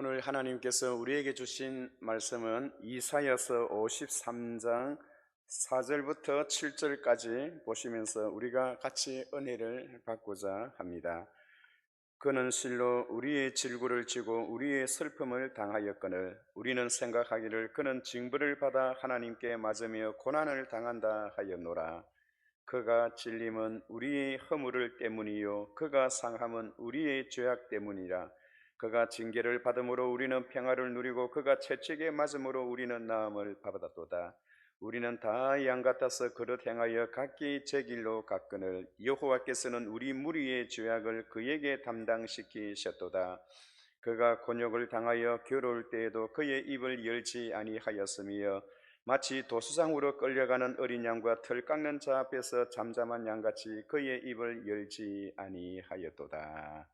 오늘 하나님께서 우리에게 주신 말씀은 이사야서 53장 4절부터 7절까지 보시면서 우리가 같이 은혜를 받고자 합니다. 그는 실로 우리의 질구를 지고 우리의 슬픔을 당하였거늘 우리는 생각하기를 그는 징벌을 받아 하나님께 맞으며 고난을 당한다 하였노라. 그가 찔림은 우리의 허물을 때문이요 그가 상함은 우리의 죄악 때문이라. 그가 징계를 받음으로 우리는 평화를 누리고 그가 채찍에 맞음으로 우리는 나음을 받았도다. 우리는 다 양 같아서 그릇 행하여 각기 제 길로 갔거늘 여호와께서는 우리 무리의 죄악을 그에게 담당시키셨도다. 그가 곤욕을 당하여 괴로울 때에도 그의 입을 열지 아니하였으며 마치 도수장으로 끌려가는 어린 양과 털 깎는 자 앞에서 잠잠한 양같이 그의 입을 열지 아니하였도다.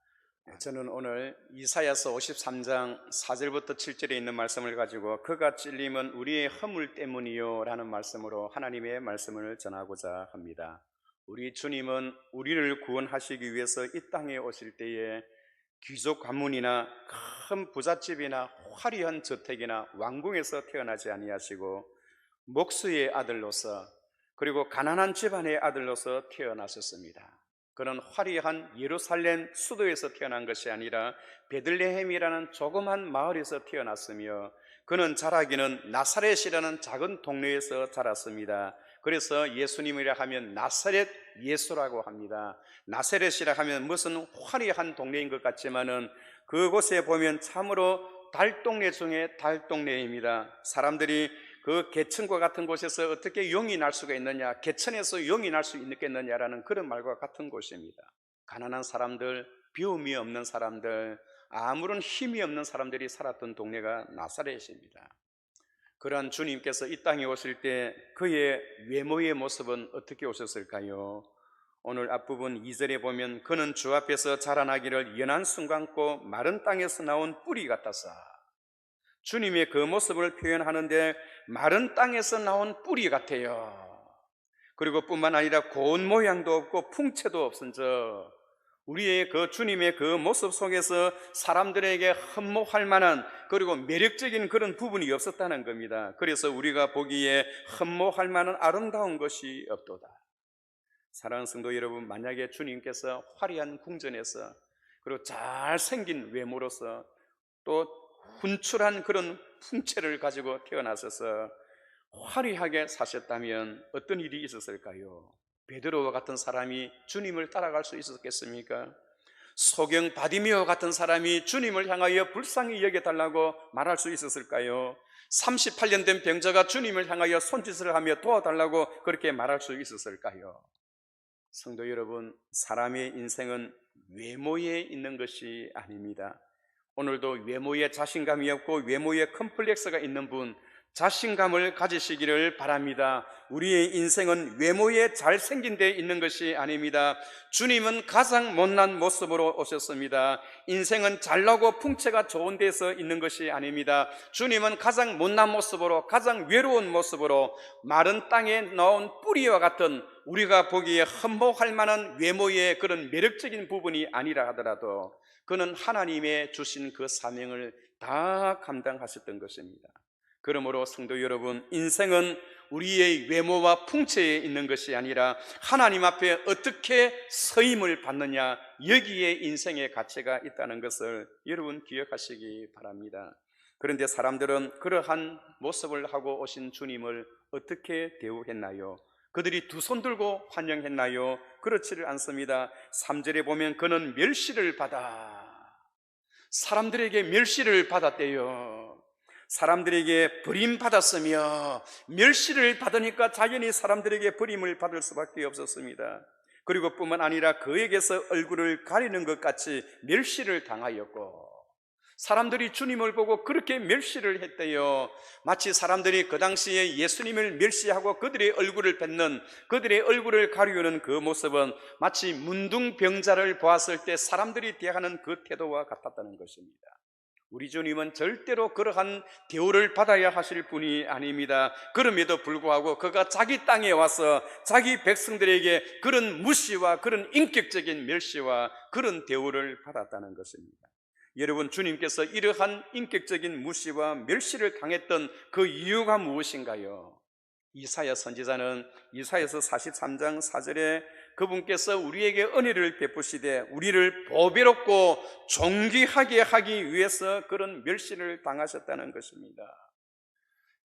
네, 저는 오늘 이사야서 53장 4절부터 7절에 있는 말씀을 가지고 그가 찔림은 우리의 허물 때문이요 라는 말씀으로 하나님의 말씀을 전하고자 합니다. 우리 주님은 우리를 구원하시기 위해서 이 땅에 오실 때에 귀족 가문이나 큰 부잣집이나 화려한 저택이나 왕궁에서 태어나지 아니하시고 목수의 아들로서 그리고 가난한 집안의 아들로서 태어나셨습니다. 그는 화려한 예루살렘 수도에서 태어난 것이 아니라 베들레헴이라는 조그만 마을에서 태어났으며 그는 자라기는 나사렛이라는 작은 동네에서 자랐습니다. 그래서 예수님이라 하면 나사렛 예수라고 합니다. 나사렛이라 하면 무슨 화려한 동네인 것 같지만은 그곳에 보면 참으로 달동네 중에 달동네입니다. 사람들이 그 개천과 같은 곳에서 어떻게 용이 날 수가 있느냐, 개천에서 용이 날 수 있겠느냐라는 그런 말과 같은 곳입니다. 가난한 사람들, 비움이 없는 사람들, 아무런 힘이 없는 사람들이 살았던 동네가 나사렛입니다. 그러한 주님께서 이 땅에 오실 때 그의 외모의 모습은 어떻게 오셨을까요? 오늘 앞부분 2절에 보면 그는 주 앞에서 자라나기를 연한 순간고 마른 땅에서 나온 뿌리 같아서 주님의 그 모습을 표현하는데 마른 땅에서 나온 뿌리 같아요. 그리고 뿐만 아니라 고운 모양도 없고 풍채도 없은 저 우리의 그 주님의 그 모습 속에서 사람들에게 흠모할 만한 그리고 매력적인 그런 부분이 없었다는 겁니다. 그래서 우리가 보기에 흠모할 만한 아름다운 것이 없도다. 사랑하는 성도 여러분, 만약에 주님께서 화려한 궁전에서 그리고 잘생긴 외모로서 또 훈출한 그런 풍채를 가지고 태어나셔서 화려하게 사셨다면 어떤 일이 있었을까요? 베드로와 같은 사람이 주님을 따라갈 수 있었겠습니까? 소경 바디미어 같은 사람이 주님을 향하여 불쌍히 여겨달라고 말할 수 있었을까요? 38년 된 병자가 주님을 향하여 손짓을 하며 도와달라고 그렇게 말할 수 있었을까요? 성도 여러분, 사람의 인생은 외모에 있는 것이 아닙니다. 오늘도 외모에 자신감이 없고 외모에 컴플렉스가 있는 분 자신감을 가지시기를 바랍니다. 우리의 인생은 외모에 잘생긴 데 있는 것이 아닙니다. 주님은 가장 못난 모습으로 오셨습니다. 인생은 잘나고 풍채가 좋은 데서 있는 것이 아닙니다. 주님은 가장 못난 모습으로 가장 외로운 모습으로 마른 땅에 나온 뿌리와 같은 우리가 보기에 흠모할 만한 외모의 그런 매력적인 부분이 아니라 하더라도 그는 하나님의 주신 그 사명을 다 감당하셨던 것입니다. 그러므로 성도 여러분, 인생은 우리의 외모와 풍채에 있는 것이 아니라 하나님 앞에 어떻게 서임을 받느냐, 여기에 인생의 가치가 있다는 것을 여러분 기억하시기 바랍니다. 그런데 사람들은 그러한 모습을 하고 오신 주님을 어떻게 대우했나요? 그들이 두 손 들고 환영했나요? 그렇지를 않습니다. 3절에 보면 그는 멸시를 받아 사람들에게 멸시를 받았대요. 사람들에게 버림받았으며 멸시를 받으니까 자연히 사람들에게 버림을 받을 수밖에 없었습니다. 그리고 뿐만 아니라 그에게서 얼굴을 가리는 것 같이 멸시를 당하였고 사람들이 주님을 보고 그렇게 멸시를 했대요. 마치 사람들이 그 당시에 예수님을 멸시하고 그들의 얼굴을 뱉는 그들의 얼굴을 가리우는 그 모습은 마치 문둥병자를 보았을 때 사람들이 대하는 그 태도와 같았다는 것입니다. 우리 주님은 절대로 그러한 대우를 받아야 하실 분이 아닙니다. 그럼에도 불구하고 그가 자기 땅에 와서 자기 백성들에게 그런 무시와 그런 인격적인 멸시와 그런 대우를 받았다는 것입니다. 여러분 주님께서 이러한 인격적인 무시와 멸시를 당했던 그 이유가 무엇인가요? 이사야 선지자는 이사야서 43장 4절에 그분께서 우리에게 은혜를 베푸시되 우리를 보배롭고 존귀하게 하기 위해서 그런 멸시를 당하셨다는 것입니다.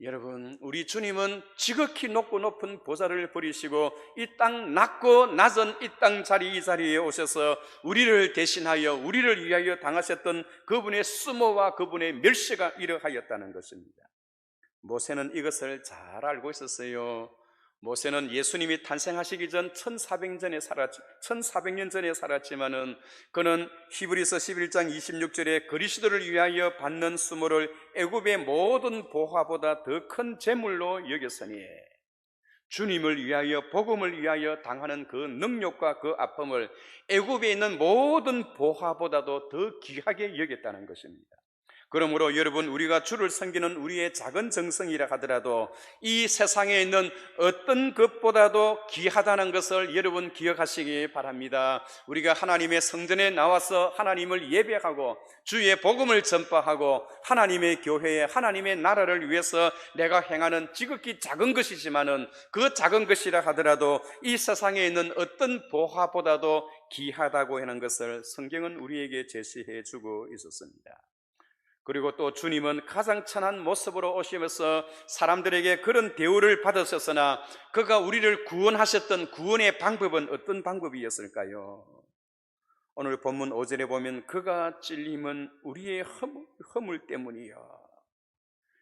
여러분, 우리 주님은 지극히 높고 높은 보좌를 버리시고 이 땅 낮고 낮은 이 땅 자리 이 자리에 오셔서 우리를 대신하여 우리를 위하여 당하셨던 그분의 수모와 그분의 멸시가 이러하였다는 것입니다. 모세는 이것을 잘 알고 있었어요. 모세는 예수님이 탄생하시기 전 1400년에 살았 1400년 전에 살았지만은 그는 히브리서 11장 26절에 그리스도를 위하여 받는 수모를 애굽의 모든 보화보다 더 큰 재물로 여겼으니 주님을 위하여 복음을 위하여 당하는 그 능력과 그 아픔을 애굽에 있는 모든 보화보다도 더 귀하게 여겼다는 것입니다. 그러므로 여러분 우리가 주를 섬기는 우리의 작은 정성이라 하더라도 이 세상에 있는 어떤 것보다도 귀하다는 것을 여러분 기억하시기 바랍니다. 우리가 하나님의 성전에 나와서 하나님을 예배하고 주의 복음을 전파하고 하나님의 교회에 하나님의 나라를 위해서 내가 행하는 지극히 작은 것이지만은 그 작은 것이라 하더라도 이 세상에 있는 어떤 보화보다도 귀하다고 하는 것을 성경은 우리에게 제시해 주고 있었습니다. 그리고 또 주님은 가장 천한 모습으로 오시면서 사람들에게 그런 대우를 받으셨으나 그가 우리를 구원하셨던 구원의 방법은 어떤 방법이었을까요? 오늘 본문 5절에 보면 그가 찔림은 우리의 허물, 허물 때문이요.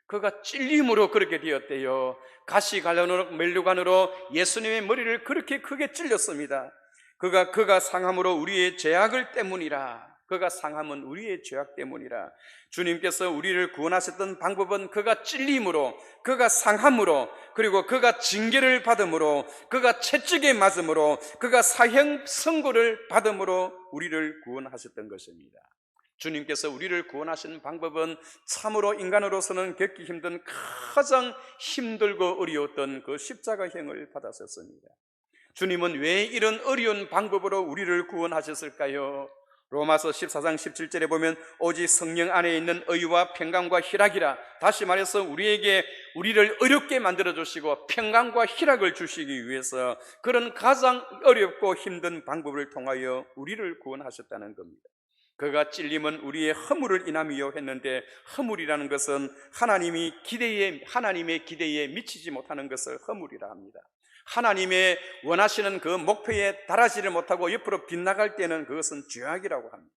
그가 찔림으로 그렇게 되었대요. 가시 관련으로 멜류관으로 예수님의 머리를 그렇게 크게 찔렸습니다. 그가 그가 상함으로 우리의 죄악을 때문이라. 그가 상함은 우리의 죄악 때문이라. 주님께서 우리를 구원하셨던 방법은 그가 찔림으로, 그가 상함으로, 그리고 그가 징계를 받음으로, 그가 채찍에 맞음으로, 그가 사형 선고를 받음으로 우리를 구원하셨던 것입니다. 주님께서 우리를 구원하신 방법은 참으로 인간으로서는 겪기 힘든 가장 힘들고 어려웠던 그 십자가형을 받았었습니다. 주님은 왜 이런 어려운 방법으로 우리를 구원하셨을까요? 로마서 14장 17절에 보면 오직 성령 안에 있는 의와 평강과 희락이라 다시 말해서 우리에게 우리를 어렵게 만들어 주시고 평강과 희락을 주시기 위해서 그런 가장 어렵고 힘든 방법을 통하여 우리를 구원하셨다는 겁니다. 그가 찔림은 우리의 허물을 인함이요 했는데 허물이라는 것은 하나님이 기대에 하나님의 기대에 미치지 못하는 것을 허물이라 합니다. 하나님의 원하시는 그 목표에 달하지를 못하고 옆으로 빗나갈 때는 그것은 죄악이라고 합니다.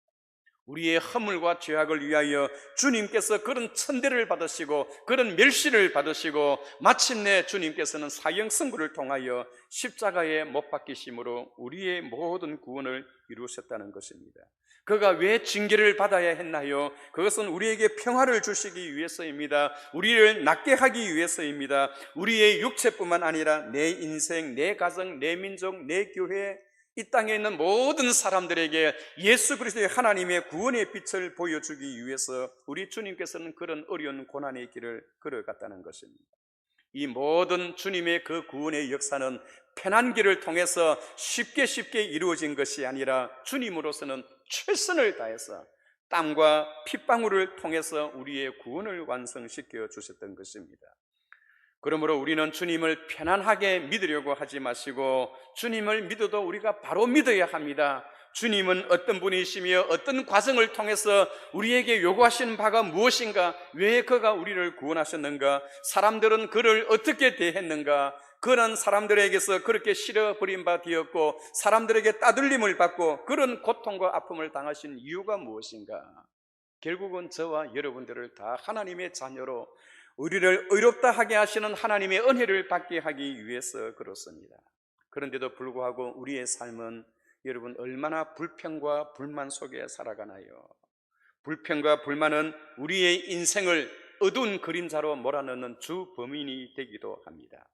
우리의 허물과 죄악을 위하여 주님께서 그런 천대를 받으시고 그런 멸시를 받으시고 마침내 주님께서는 사형 선고를 통하여 십자가에 못 박히심으로 우리의 모든 구원을 이루셨다는 것입니다. 그가 왜 징계를 받아야 했나요? 그것은 우리에게 평화를 주시기 위해서입니다. 우리를 낫게 하기 위해서입니다. 우리의 육체뿐만 아니라 내 인생, 내 가정, 내 민족, 내 교회, 이 땅에 있는 모든 사람들에게 예수 그리스도의 하나님의 구원의 빛을 보여주기 위해서 우리 주님께서는 그런 어려운 고난의 길을 걸어갔다는 것입니다. 이 모든 주님의 그 구원의 역사는 편한 길을 통해서 쉽게 쉽게 이루어진 것이 아니라 주님으로서는 최선을 다해서 땀과 핏방울을 통해서 우리의 구원을 완성시켜 주셨던 것입니다. 그러므로 우리는 주님을 편안하게 믿으려고 하지 마시고 주님을 믿어도 우리가 바로 믿어야 합니다. 주님은 어떤 분이시며 어떤 과정을 통해서 우리에게 요구하시는 바가 무엇인가? 왜 그가 우리를 구원하셨는가? 사람들은 그를 어떻게 대했는가? 그런 사람들에게서 그렇게 실어버린 바 되었고 사람들에게 따돌림을 받고 그런 고통과 아픔을 당하신 이유가 무엇인가? 결국은 저와 여러분들을 다 하나님의 자녀로 우리를 의롭다 하게 하시는 하나님의 은혜를 받게 하기 위해서 그렇습니다. 그런데도 불구하고 우리의 삶은 여러분 얼마나 불평과 불만 속에 살아가나요? 불평과 불만은 우리의 인생을 어두운 그림자로 몰아넣는 주 범인이 되기도 합니다.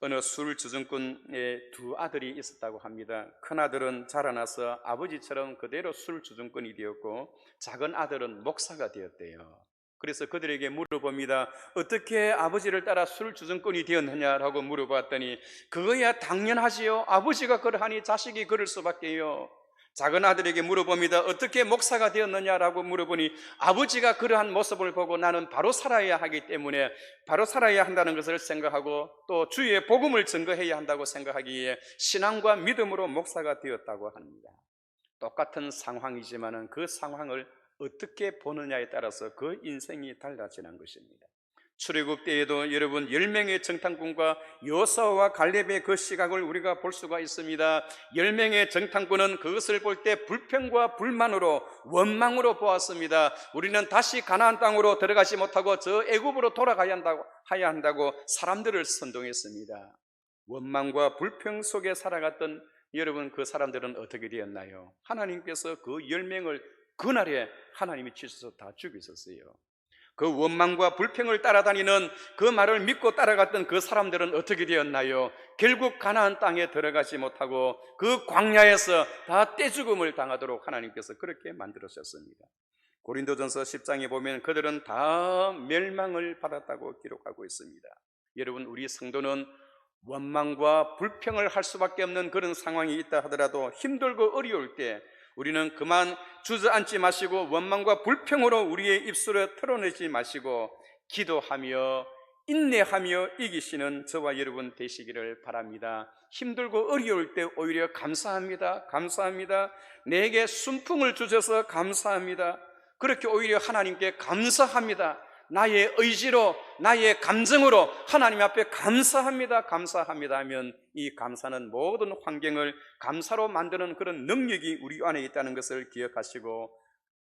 어느 술 주정꾼의 두 아들이 있었다고 합니다. 큰 아들은 자라나서 아버지처럼 그대로 술 주정꾼이 되었고 작은 아들은 목사가 되었대요. 그래서 그들에게 물어봅니다. 어떻게 아버지를 따라 술 주정꾼이 되었느냐라고 물어봤더니 그거야 당연하지요. 아버지가 그러하니 자식이 그럴 수밖에요. 작은 아들에게 물어봅니다. 어떻게 목사가 되었느냐라고 물어보니 아버지가 그러한 모습을 보고 나는 바로 살아야 하기 때문에 바로 살아야 한다는 것을 생각하고 또 주의 복음을 증거해야 한다고 생각하기에 신앙과 믿음으로 목사가 되었다고 합니다. 똑같은 상황이지만은 그 상황을 어떻게 보느냐에 따라서 그 인생이 달라지는 것입니다. 출애굽 때에도 여러분 10명의 정탐꾼과 요사와 갈렙의 그 시각을 우리가 볼 수가 있습니다. 10명의 정탐꾼은 그것을 볼 때 불평과 불만으로 원망으로 보았습니다. 우리는 다시 가나안 땅으로 들어가지 못하고 저 애굽으로 돌아가야 한다고 하야 한다고 사람들을 선동했습니다. 원망과 불평 속에 살아갔던 여러분 그 사람들은 어떻게 되었나요? 하나님께서 그 10명을 그날에 하나님이 치셔서 다 죽이셨어요. 그 원망과 불평을 따라다니는 그 말을 믿고 따라갔던 그 사람들은 어떻게 되었나요? 결국 가나안 땅에 들어가지 못하고 그 광야에서 다 떼죽음을 당하도록 하나님께서 그렇게 만들으셨습니다. 고린도전서 10장에 보면 그들은 다 멸망을 받았다고 기록하고 있습니다. 여러분 우리 성도는 원망과 불평을 할 수밖에 없는 그런 상황이 있다 하더라도 힘들고 어려울 때 우리는 그만 주저앉지 마시고 원망과 불평으로 우리의 입술을 털어내지 마시고 기도하며 인내하며 이기시는 저와 여러분 되시기를 바랍니다. 힘들고 어려울 때 오히려 감사합니다. 감사합니다. 내게 순풍을 주셔서 감사합니다. 그렇게 오히려 하나님께 감사합니다. 나의 의지로, 나의 감정으로 하나님 앞에 감사합니다, 감사합니다 하면 이 감사는 모든 환경을 감사로 만드는 그런 능력이 우리 안에 있다는 것을 기억하시고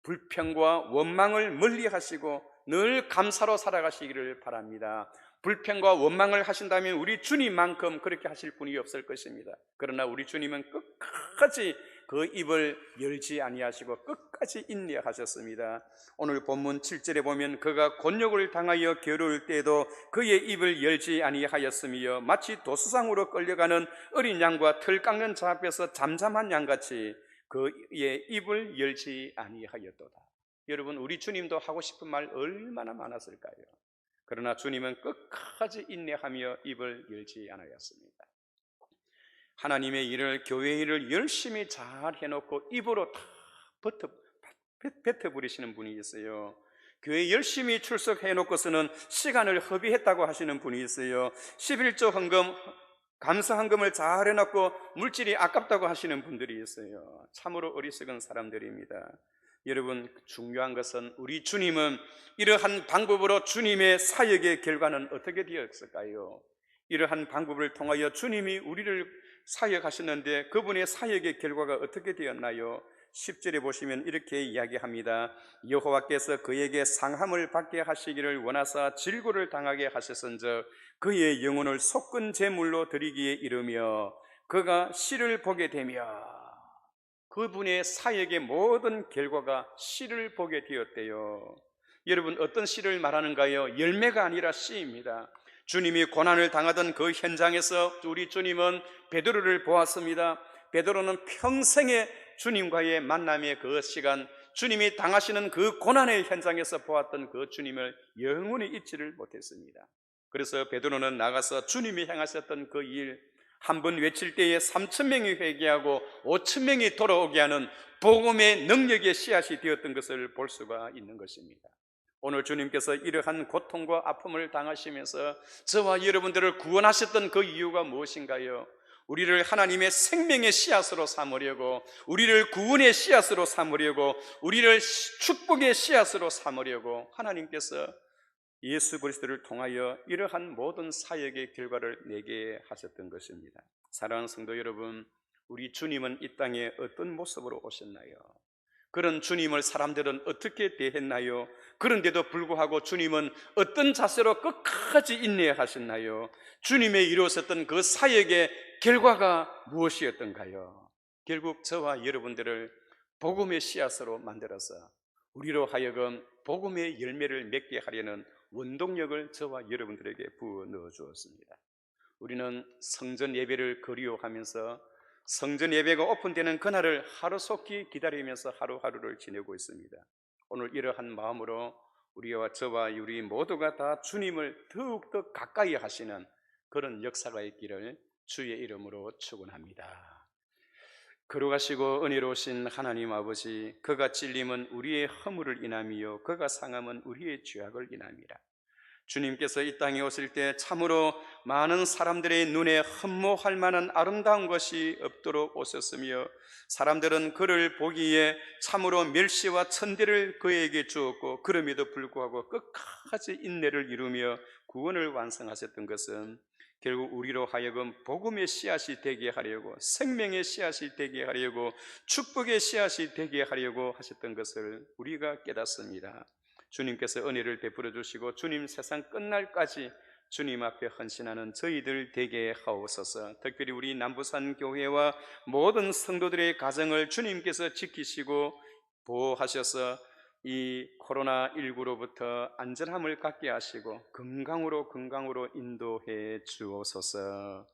불평과 원망을 멀리 하시고 늘 감사로 살아가시기를 바랍니다. 불평과 원망을 하신다면 우리 주님만큼 그렇게 하실 분이 없을 것입니다. 그러나 우리 주님은 끝까지 그 입을 열지 아니하시고 끝까지 인내하셨습니다. 오늘 본문 7절에 보면 그가 곤욕을 당하여 괴로울 때에도 그의 입을 열지 아니하였으며 마치 도수상으로 끌려가는 어린 양과 털 깎는 자 앞에서 잠잠한 양같이 그의 입을 열지 아니하였도다. 여러분 우리 주님도 하고 싶은 말 얼마나 많았을까요? 그러나 주님은 끝까지 인내하며 입을 열지 않았습니다. 하나님의 일을 교회 일을 열심히 잘 해놓고 입으로 다 뱉어, 뱉어 부리시는 분이 있어요. 교회 열심히 출석해 놓고서는 시간을 허비했다고 하시는 분이 있어요. 11조 헌금 감사 헌금을 잘 해놓고 물질이 아깝다고 하시는 분들이 있어요. 참으로 어리석은 사람들입니다. 여러분 중요한 것은 우리 주님은 이러한 방법으로 주님의 사역의 결과는 어떻게 되었을까요? 이러한 방법을 통하여 주님이 우리를 사역하셨는데 그분의 사역의 결과가 어떻게 되었나요? 10절에 보시면 이렇게 이야기합니다. 여호와께서 그에게 상함을 받게 하시기를 원하사 질고를 당하게 하셨은즉 그의 영혼을 속근 제물로 드리기에 이르며 그가 씨를 보게 되며 그분의 사역의 모든 결과가 씨를 보게 되었대요. 여러분 어떤 씨를 말하는가요? 열매가 아니라 씨입니다. 주님이 고난을 당하던 그 현장에서 우리 주님은 베드로를 보았습니다. 베드로는 평생의 주님과의 만남의 그 시간, 주님이 당하시는 그 고난의 현장에서 보았던 그 주님을 영원히 잊지를 못했습니다. 그래서 베드로는 나가서 주님이 행하셨던 그 일, 한 번 외칠 때에 3천 명이 회개하고 5천 명이 돌아오게 하는 복음의 능력의 씨앗이 되었던 것을 볼 수가 있는 것입니다. 오늘 주님께서 이러한 고통과 아픔을 당하시면서 저와 여러분들을 구원하셨던 그 이유가 무엇인가요? 우리를 하나님의 생명의 씨앗으로 삼으려고, 우리를 구원의 씨앗으로 삼으려고, 우리를 축복의 씨앗으로 삼으려고 하나님께서 예수 그리스도를 통하여 이러한 모든 사역의 결과를 내게 하셨던 것입니다. 사랑하는 성도 여러분, 우리 주님은 이 땅에 어떤 모습으로 오셨나요? 그런 주님을 사람들은 어떻게 대했나요? 그런데도 불구하고 주님은 어떤 자세로 끝까지 인내하셨나요? 주님의 이루었었던 그 사역의 결과가 무엇이었던가요? 결국 저와 여러분들을 복음의 씨앗으로 만들어서 우리로 하여금 복음의 열매를 맺게 하려는 원동력을 저와 여러분들에게 부어 넣어 주었습니다. 우리는 성전 예배를 그리워하면서 성전 예배가 오픈되는 그날을 하루속히 기다리면서 하루하루를 지내고 있습니다. 오늘 이러한 마음으로 우리와 저와 우리 모두가 다 주님을 더욱더 가까이 하시는 그런 역사가 있기를 주의 이름으로 축원합니다. 거룩하시고 은혜로우신 하나님 아버지, 그가 찔림은 우리의 허물을 인함이요, 그가 상함은 우리의 죄악을 인함이라. 주님께서 이 땅에 오실 때 참으로 많은 사람들의 눈에 흠모할 만한 아름다운 것이 없도록 오셨으며 사람들은 그를 보기에 참으로 멸시와 천대를 그에게 주었고 그럼에도 불구하고 끝까지 인내를 이루며 구원을 완성하셨던 것은 결국 우리로 하여금 복음의 씨앗이 되게 하려고 생명의 씨앗이 되게 하려고 축복의 씨앗이 되게 하려고 하셨던 것을 우리가 깨닫습니다. 주님께서 은혜를 베풀어 주시고 주님 세상 끝날까지 주님 앞에 헌신하는 저희들 되게 하옵소서. 특별히 우리 남부산 교회와 모든 성도들의 가정을 주님께서 지키시고 보호하셔서 이 코로나 19로부터 안전함을 갖게 하시고 건강으로 건강으로 인도해 주옵소서.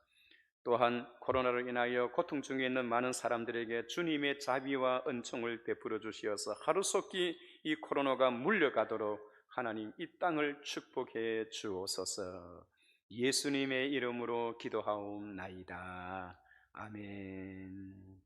또한 코로나로 인하여 고통 중에 있는 많은 사람들에게 주님의 자비와 은총을 베풀어 주시어서 하루속히 이 코로나가 물려가도록 하나님 이 땅을 축복해 주옵소서. 예수님의 이름으로 기도하옵나이다. 아멘.